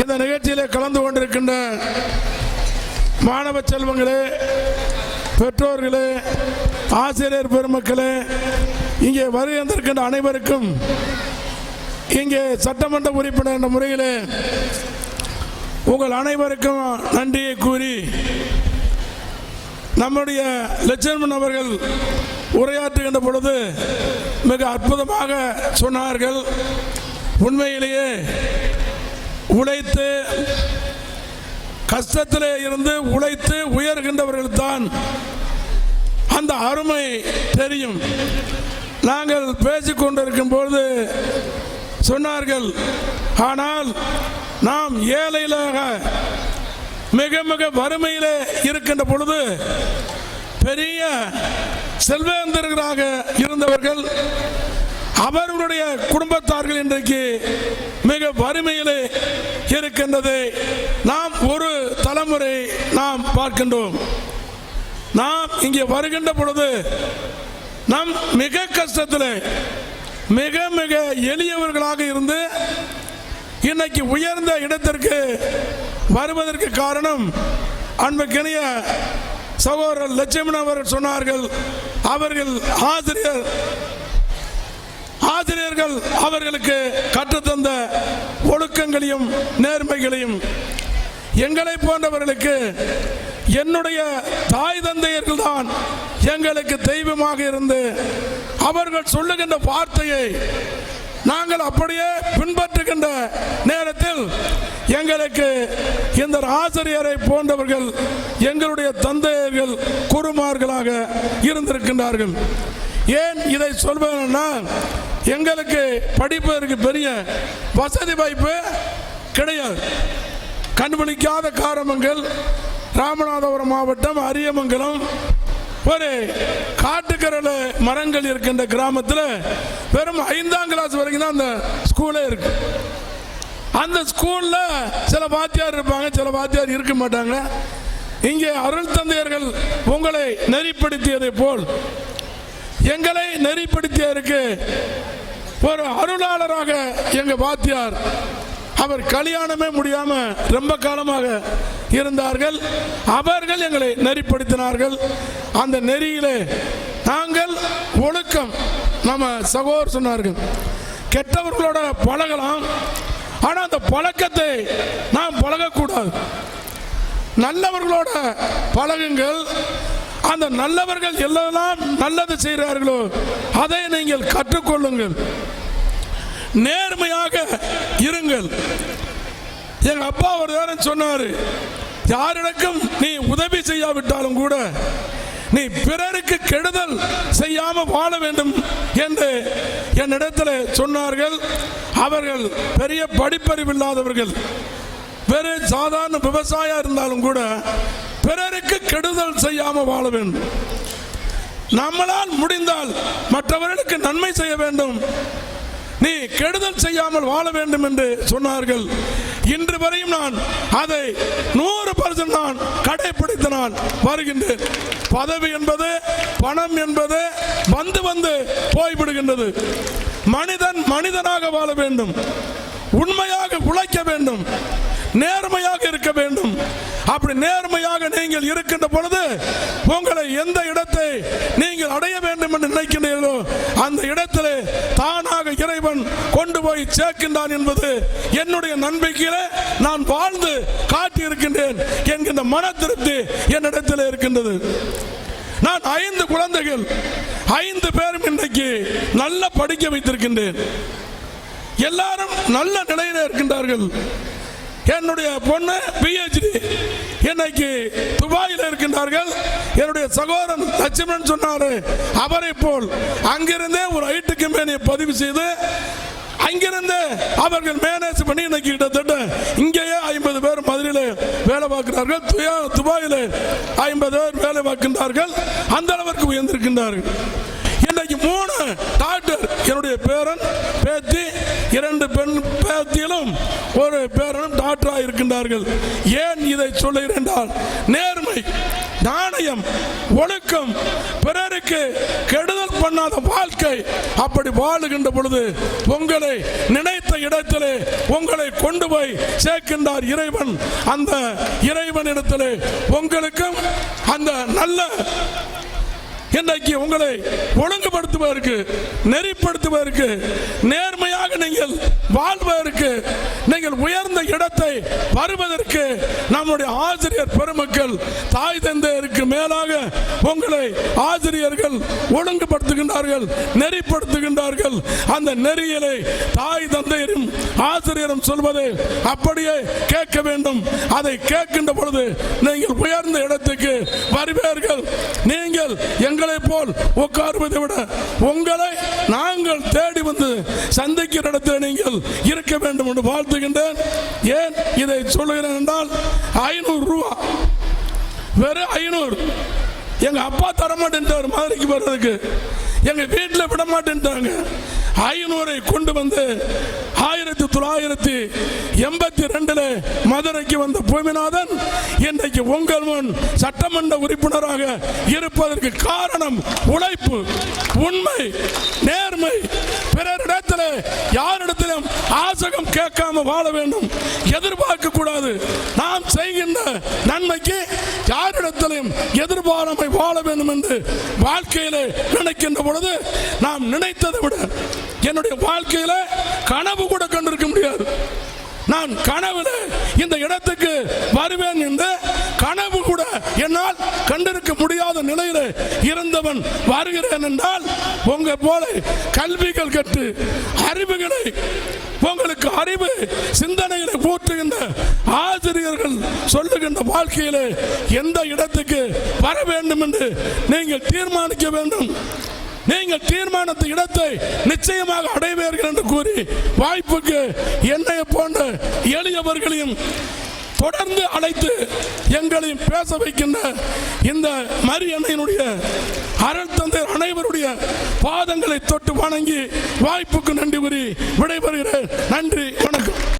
இந்த நிகழ்ச்சியிலே கலந்து கொண்டிருக்கின்ற மாணவ செல்வங்களே பெற்றோர்களே ஆசிரியர் பெருமக்களே இங்கே வருகின்றிருக்கின்ற அனைவருக்கும் இங்கே சட்டமன்ற உறுப்பினர் என்ற முறையிலே உங்கள் அனைவருக்கும் நன்றியை கூறி நம்முடைய லட்சுமணன் அவர்கள் உரையாற்றுகின்ற பொழுது மிக அற்புதமாக சொன்னார்கள். உண்மையிலேயே உழைத்து கஷ்டத்திலே இருந்து உழைத்து உயர்கின்றவர்கள் தான் அந்த அருமை தெரியும். நாங்கள் பேசிக்கொண்டிருக்கும் பொழுது சொன்னார்கள் ஆனால் நாம் ஏழையிலாக மிக மிக வறுமையிலே இருக்கின்ற பொழுது பெரிய செல்வேந்தர்களாக இருந்தவர்கள் அவர்களுடைய குடும்பத்தார்கள் இன்றைக்கு மிக வறுமையிலே இருக்கின்றதை. நாம் ஒரு தலைமுறை நாம் பார்க்கின்றோம். நாம் இங்கே வருகின்ற பொழுது நாம் மிக கஷ்டத்தில் மிக மிக எளியவர்களாக இருந்து இன்னைக்கு உயர்ந்த இடத்திற்கு வருவதற்கு காரணம் அன்புக்கினிய சகோதரர் லட்சுமணன் அவர்கள் சொன்னார்கள். அவர்கள் ஆசிரியர் ஆசிரியர்கள் அவர்களுக்கு கற்றுத்தந்த ஒழுக்கங்களையும் நேர்மைகளையும் எங்களை போன்றவர்களுக்கு என்னுடைய தாய் தந்தையர்கள் தான் எங்களுக்கு தெய்வமாக இருந்து அவர்கள் சொல்லுகின்ற வார்த்தையை நாங்கள் அப்படியே பின்பற்றுகின்ற நேரத்தில் எங்களுக்கு இந்த ஆசிரியரை போன்றவர்கள் எங்களுடைய தந்தையர்கள் குருமார்களாக இருந்திருக்கின்றார்கள். ஏன் இதை சொல்வேன்னா எங்களுக்கு படிப்பதற்கு பெரிய வசதி வாய்ப்பு கிடையாது. கண்விழிக்காத காரமங்கள் ராமநாதபுரம் மாவட்டம் அரியமங்கலம். ஒரு காட்டுக்கரல மரங்கள் இருக்கின்ற கிராமத்தில் வெறும் ஐந்தாம் கிளாஸ் வரைக்கும் தான் அந்த ஸ்கூலே இருக்கு. அந்த ஸ்கூலில் சில வாத்தியார் இருப்பாங்க சில வாத்தியார் இருக்க மாட்டாங்க. இங்கே அருள் தந்தையர்கள் உங்களை நெறிப்படுத்தியதை போல் எங்களை நெறிப்படுத்தியதற்கு ஒரு அருளாளராக எங்க வாத்தியார் அவர் கல்யாணமே முடியாம ரொம்ப காலமாக இருந்தார்கள். அவர்கள் எங்களை நெறிப்படுத்தினார்கள். அந்த நெறியிலே நாங்கள் ஒழுக்கம் நம்ம சகோதரர் சொன்னார்கள். கெட்டவர்களோட பழகலாம் ஆனால் அந்த பழக்கத்தை நாம் பழகக்கூடாது. நல்லவர்களோட பழகுங்கள் அந்த நல்லவர்கள் எல்லாம் நல்லது செய்கிறார்களோ அதை நீங்கள் கற்றுக்கொள்ளுங்கள். நேர்மையாக இருங்கள். எங்க அப்பா ஒரு நேரம் சொன்னாரு யாரிடக்கும் நீ உதவி செய்யாவிட்டாலும் கூட நீ பிறருக்கு கெடுதல் செய்யாம வாழ வேண்டும் என்று என்னிடத்தில் சொன்னார்கள். அவர்கள் பெரிய படிப்பறிவு இல்லாதவர்கள் வெறும் சாதாரண விவசாயா இருந்தாலும் கூட பிறருக்கு கெடுதல் செய்யாம வாழ வேண்டும். நம்மளால் முடிந்தால் மற்றவர்களுக்கு நன்மை செய்ய வேண்டும். நீ கெடுதல் செய்யாமல் வாழ வேண்டும் என்று சொன்னார்கள். இன்று வரையும் நான் அதை நூறு பர்சன்ட் நான் கடைபிடித்து நான் வருகின்றேன். பதவி என்பது பணம் என்பது வந்து வந்து போய்விடுகின்றது. மனிதன் மனிதனாக வாழ வேண்டும். உண்மையாக உழைக்க வேண்டும். நேர்மையாக இருக்க வேண்டும். அப்படி நேர்மையாக நீங்கள் இருக்கின்ற பொழுது உங்களை எந்த இடத்தை நீங்கள் அடைய வேண்டும் என்று நினைக்கின்றீர்களோ அந்த இடத்தில் தானாக இறைவன் கொண்டு போய் சேர்க்கின்றான் என்பது என்னுடைய நம்பிக்கையிலே நான் வாழ்ந்து காட்டியிருக்கின்றேன் என்கின்ற மன திருப்தி என்னிடத்தில் இருக்கின்றது. நான் ஐந்து குழந்தைகள் ஐந்து பேரும் இன்றைக்கு நல்ல படிக்க வைத்திருக்கின்றேன். எல்லாரும் நல்ல நிலையில இருக்கின்றார்கள். என்னுடைய பொண்ணு பிஹெச்டி இன்னைக்கு துபாயில் இருக்கின்றார்கள். என்னுடைய சகோதரன் லட்சுமணன் சொன்னாரு அவரை போல் அங்கிருந்தே ஒரு ஐட்டு கம்பெனியை பதிவு செய்து அங்கிருந்து அவர்கள் மேனேஜ் பண்ணி இன்னைக்கு கிட்டத்தட்ட இங்கேயே ஐம்பது பேர் மதுரையில் வேலை பார்க்கிறார்கள். துயா துபாயில் ஐம்பது பேர் வேலை பார்க்கின்றார்கள். அந்த அளவிற்கு உயர்ந்திருக்கின்றார்கள். இன்னைக்கு மூணு டாக்டர் என்னுடைய பேரன் பேத்தி இரண்டு பெண் பேத்தியிலும் ஒரு பேரனும் டாக்டராக இருக்கின்றார்கள் ஏன் இதை சொல்லுகிறேன் என்றால் நேர்மை நாணயம் ஒழுக்கம் பிறருக்கு கெடுதல் பண்ணாத வாழ்க்கை. அப்படி வாழுகின்ற பொழுது உங்களை நினைத்த இடத்திலே உங்களை கொண்டு போய் சேர்க்கின்றார் இறைவன். அந்த இறைவன் இடத்திலே உங்களுக்கும் அந்த நல்ல இன்றைக்கு உங்களை ஒழுங்குபடுத்துவதற்கு நெறிப்படுத்துவதற்கு நேர்மையாக நீங்கள் வாழ்வதற்கு நீங்கள் உயர்ந்த இடத்தை வருவதற்கு நம்முடைய ஆசிரியர் பெருமக்கள் தாய் தந்தையருக்கு மேலாக உங்களை ஆசிரியர்கள் ஒழுங்குபடுத்துகின்றார்கள் நெறிப்படுத்துகின்றார்கள். அந்த நெறியிலே தாய் தந்தையரும் ஆசிரியரும் சொல்வதை அப்படியே கேட்க வேண்டும். அதை கேட்கின்ற பொழுது நீங்கள் உயர்ந்த இடத்துக்கு வருவீர்கள். நீங்கள் எங்களை போல் உட்காருவதை விட உங்களை நாங்கள் தேடி வந்து சந்திக்கிற இடத்தில் நீங்கள் இருக்க வேண்டும் என்று வாழ்த்துகின்றேன். ஏன் இதை சொல்லுகிறேன் என்றால் ஐநூறு ரூபா. வெறும் ஐநூறு. எங்கள் அப்பா தர மாட்டேன்ட்டார் மதுரைக்கு வர்றதுக்கு எங்கள் வீட்டில் விட மாட்டேன்ட்டாங்க ஐநூறை கொண்டு வந்து ஆயிரத்தி தொள்ளாயிரத்தி எண்பத்தி ரெண்டுல மதுரைக்கு வந்த பூமிநாதன் இன்றைக்கு உங்கள் முன் சட்டமன்ற உறுப்பினராக இருப்பதற்கு காரணம் உழைப்பு உண்மை நேர்மை. பிறரிடத்தில் யாரிடத்திலும் ஆசகம் கேட்காம வாழ வேண்டும். எதிர்பார்க்க கூடாது. நாம் செய்கின்ற நன்மைக்கு யாரிடத்திலும் எதிர்பாராமை வாழ வேண்டும் என்று வாழ்க்கையில் நினைக்கின்ற பொழுது நாம் நினைத்ததை விட என்னுடைய வாழ்க்கையில கனவு கூட கண்டிருக்க முடியாது. நான் கனவுல இந்த இடத்துக்கு வருவேன் என்று கனவு கூட என்னால் கண்டிருக்க முடியாத நிலையில இருந்தவன் வருகிறேன் என்றால் உங்க போல கல்விகள் கற்று அறிவுகளை உங்களுக்கு அறிவு சிந்தனைகளை போற்றுகின்ற ஆசிரியர்கள் சொல்லுகின்ற வாழ்க்கையிலே எந்த இடத்துக்கு வர வேண்டும் என்று நீங்கள் தீர்மானிக்க வேண்டும். நீங்கள் தீர்மானத்த இடத்தை நிச்சயமாக அடைவீர்கள் என்று கூறி வாய்ப்புக்கு என்னை போன்ற எளியவர்களையும் தொடர்ந்து அழைத்து எங்களையும் பேச வைக்கின்ற இந்த மரியன்னையினுடைய அருள் தந்தை அனைவருடைய பாதங்களை தொட்டு வணங்கி வாய்ப்புக்கு நன்றி கூறி விடைபெறுகிறேன். நன்றி வணக்கம்.